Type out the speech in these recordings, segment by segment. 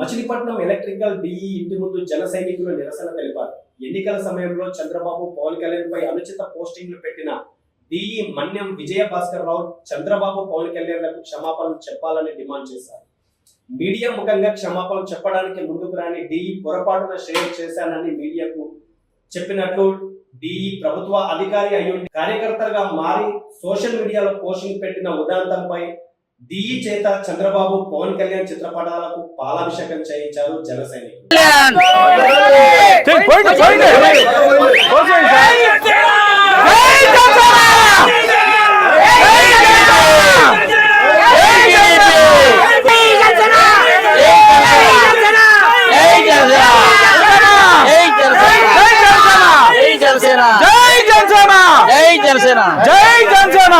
Machilipatnam electrical DE ఇంటి ముందు జన సైనికులు నిరసన తెలిపారు. ఎన్నికల సమయంలో చంద్రబాబు పవన్ కళ్యాణ్ పై అనుచిత పోస్టింగ్లు పెట్టిన డిఈ మన్యం విజయ భాస్కర్ రావు చంద్రబాబు పవన్ కళ్యాణ్లకు క్షమాపణలు చెప్పాలని డిమాండ్ చేశారు. మీడియా ముఖంగా క్షమాపణలు చెప్పడానికి ముందుకు రాని డిఈ పొరపాటున షేర్ చేశానని మీడియాకు చెప్పినట్లు డిఈ ప్రభుత్వ అధికారి అయ్యుండి కార్యకర్తగా మారి సోషల్ మీడియాలో పోస్టింగ్ పెట్టిన ఉదాంతంపై డిఈ చేత చంద్రబాబు పవన్ కళ్యాణ్ చిత్రపటాలకు పాలాభిషేకం చేయించారు జన సైనికులు చెయ్, పోయింది, పోయింది. జై జనసేన జై జనసేన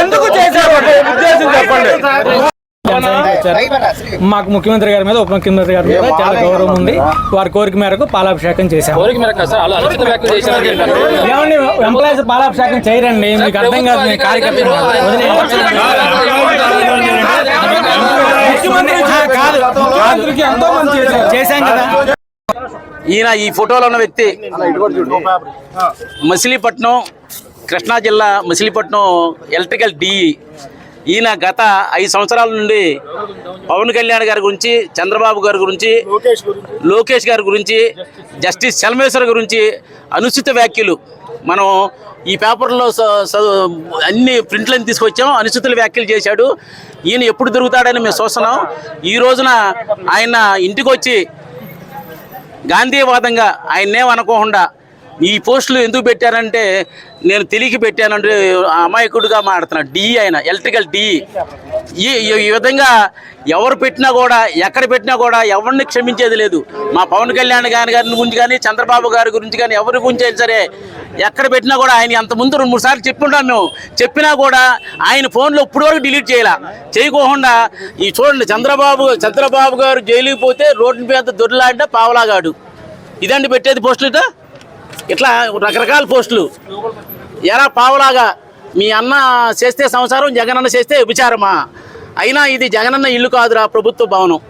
ఎందుకు చేశారు అంటే ఉద్దేశం చెప్పండి మాకు ముఖ్యమంత్రి గారి మీద ఉప ముఖ్యమంత్రి గారి మీద చాలా గౌరవం ఉంది వారి కోరిక మేరకు పాలాభిషేకం చేశాము. ఏమండి ఎంప్లాయీస్ పాలాభిషేకం చేయరండి మీకు అర్థం కాదు నేను కాదు ఎంతో మంది చేశారు చేశాం కదా ఈయన ఈ ఫోటోలో ఉన్న వ్యక్తి మచిలీపట్నం కృష్ణా జిల్లా మచిలీపట్నం ఎలక్ట్రికల్ డిఈ ఈయన గత ఐదు సంవత్సరాల నుండి పవన్ కళ్యాణ్ గారి గురించి చంద్రబాబు గారి గురించి లోకేష్ గారి గురించి జస్టిస్ చలమేశ్వర్ గురించి అనుచిత వ్యాఖ్యలు. మనం ఈ పేపర్లో అన్ని ప్రింట్లను తీసుకొచ్చాం అనుచితుల వ్యాఖ్యలు చేశాడు. ఈయన ఎప్పుడు దొరుకుతాడని మేము చూస్తున్నాం. ఈ రోజున ఆయన ఇంటికి వచ్చి గాంధీవాదంగా ఆయన్నేం అనుకోకుండా ఈ పోస్టులు ఎందుకు పెట్టారంటే నేను తెలియక పెట్టానంటే అమాయకుడిగా మాడుతున్నాడు డిఈ ఆయన ఎలక్ట్రికల్ డిఈ ఈ ఈ- విధంగా ఎవరు పెట్టినా కూడా ఎక్కడ పెట్టినా కూడా ఎవరిని క్షమించేది లేదు. మా పవన్ కళ్యాణ్ గారి గారి గురించి కానీ చంద్రబాబు గారి గురించి కానీ ఎవరి గురించి అయినా సరే ఎక్కడ పెట్టినా కూడా ఆయన అంత ముందు రెండు మూడు సార్లు చెప్పుంటాం మేము చెప్పినా కూడా ఆయన ఫోన్లో ఇప్పుడు వరకు డిలీట్ చేయాల. చేయకోకుండా ఈ చూడండి చంద్రబాబు చంద్రబాబు గారు జైలుకి పోతే రోడ్డు మీద దొరిలాంటే పావలాగాడు. ఇదండి పెట్టేది పోస్టులతో ఇట్లా? రకరకాల పోస్టులు. ఎలా పావులాగా మీ అన్న చేస్తే సంసారం జగనన్న చేస్తే విచారమా అయినా ఇది జగనన్న ఇల్లు కాదురా ప్రభుత్వ భవనం.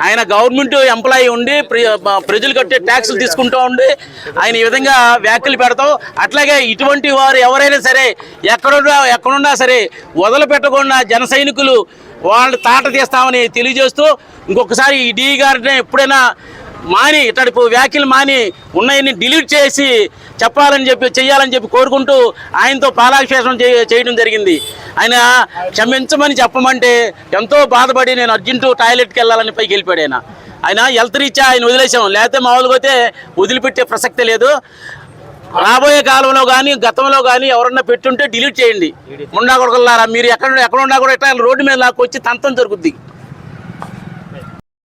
ఆయన గవర్నమెంట్ ఎంప్లాయీ ఉండి ప్ర- ప్రజలు కట్టే ట్యాక్సులు తీసుకుంటూ ఉండి ఆయన ఈ విధంగా వ్యాఖ్యలు పెడతాం. అట్లాగే ఇటువంటి వారు ఎవరైనా సరే ఎక్కడున్నా ఎక్కడున్నా సరే వదిలిపెట్టకుండా జన సైనికులు వాళ్ళు తాట తీస్తామని తెలియజేస్తూ ఇంకొకసారి ఈ డి గారిని ఎప్పుడైనా మాని ఇట్లాంటి వ్యాఖ్యలు మాని ఉన్నాయని డిలీట్ చేసి చెప్పాలని చెప్పి చెయ్యాలని చెప్పి కోరుకుంటూ ఆయనతో పాలాభిషేకం చేయడం జరిగింది. ఆయన క్షమించమని చెప్పమంటే ఎంతో బాధపడి నేను అర్జెంటు టాయిలెట్కి వెళ్ళాలని పైకి వెళ్ళిపోయాడు ఆయన. ఆయన హెల్త్ రీత్యా ఆయన వదిలేసాం లేకపోతే మామూలుగా అయితే వదిలిపెట్టే ప్రసక్తే లేదు. రాబోయే కాలంలో కానీ గతంలో కానీ ఎవరన్నా పెట్టుంటే డిలీట్ చేయండి. ముండా కొడుకులారా మీరు ఎక్కడ ఎక్కడ ఉన్నా కూడా ఇట్లా రోడ్డు మీద నాకు వచ్చి తంతం జరుగుద్ది.